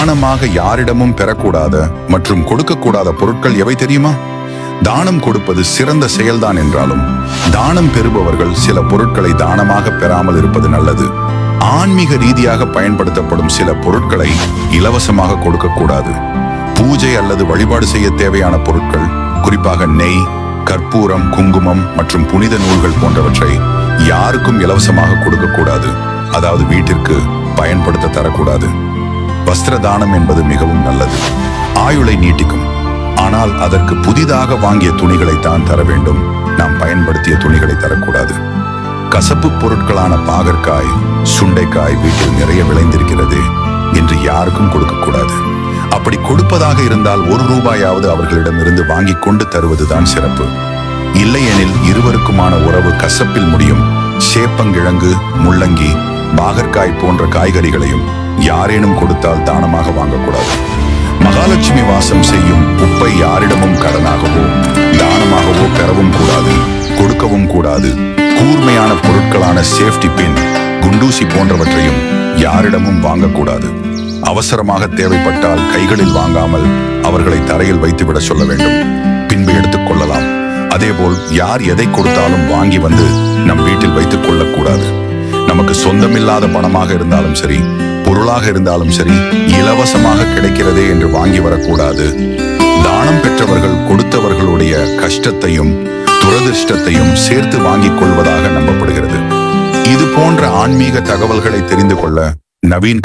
தானமாக யாரிடமும் பெறக்கூடாத மற்றும் கொடுக்கக்கூடாத பொருட்கள் எவை தெரியுமா? தானம் கொடுப்பது சிறந்த செயல்தான் என்றாலும் தானம் பெறுபவர்கள் சில பொருட்களை தானமாக பெறாமல் இருப்பது நல்லது. ஆன்மீக ரீதியாக பயன்படுத்தப்படும் சில பொருட்களை இலவசமாக கொடுக்கக்கூடாது. பூஜை அல்லது வழிபாடு செய்ய தேவையான பொருட்கள் குறிப்பாக நெய் கற்பூரம் குங்குமம் மற்றும் புனித நூல்கள் போன்றவற்றை யாருக்கும் இலவசமாக கொடுக்கக்கூடாது. அதாவது வீட்டிற்கு பயன்படுத்த தரக்கூடாது. வஸ்திர தானம் என்பது மிகவும் நல்லது. ஆயுளை நீட்டிக்கும். ஆனால் அதற்கு புதிதாக வாங்கிய துணிகளை தான் தர வேண்டும். நாம் பயன்படுத்திய துணிகளை தரக்கூடாது. கசப்பு பொருட்களான பாகற்காய் சுண்டைக்காய் வீட்டில் நிறைய விளைந்திருக்கிறது. என்று யாருக்கும் கொடுக்கக்கூடாது. அப்படி கொடுப்பதாக இருந்தால் ஒரு ரூபாயாவது அவர்களிடமிருந்து வாங்கி கொண்டு தருவதுதான் சிறப்பு. இல்லையெனில் இருவருக்குமான உறவு கசப்பில் முடியும். சேப்பங்கிழங்கு முள்ளங்கி பாகற்காய் போன்ற காய்கறிகளையும் யாரேனும் கொடுத்தால் தானமாக வாங்கக்கூடாது. மகாலட்சுமி வாசம் செய்யும் உப்பை யாரிடமும் கடனாகவோ தானமாகவோ பெறவும் கூடாது கொடுக்கவும் கூடாது. கூர்மையான பொருட்களான சேஃப்டி பின் குண்டூசி போன்றவற்றையும் யாரிடமும் வாங்கக்கூடாது. அவசரமாக தேவைப்பட்டால் கைகளில் வாங்காமல் அவர்களை தரையில் வைத்துவிட சொல்ல வேண்டும். பின்பு எடுத்துக் கொள்ளலாம். அதேபோல் யார் எதை கொடுத்தாலும் வாங்கி வந்து நம் வீட்டில் வைத்துக் கொள்ளக்கூடாது. நமக்கு சொந்தமில்லாத பணமாக இருந்தாலும் சரி பொருளாக இருந்தாலும் சரி இலவசமாக கிடைக்கிறதே என்று வாங்கி வரக்கூடாது. தானம் பெற்றவர்கள் கொடுத்தவர்களுடைய கஷ்டத்தையும் துரதிர்ஷ்டத்தையும் சேர்த்து வாங்கிக் கொள்வதாக நம்பப்படுகிறது. இது போன்ற ஆன்மீக தகவல்களை தெரிந்து கொள்ள நவீன்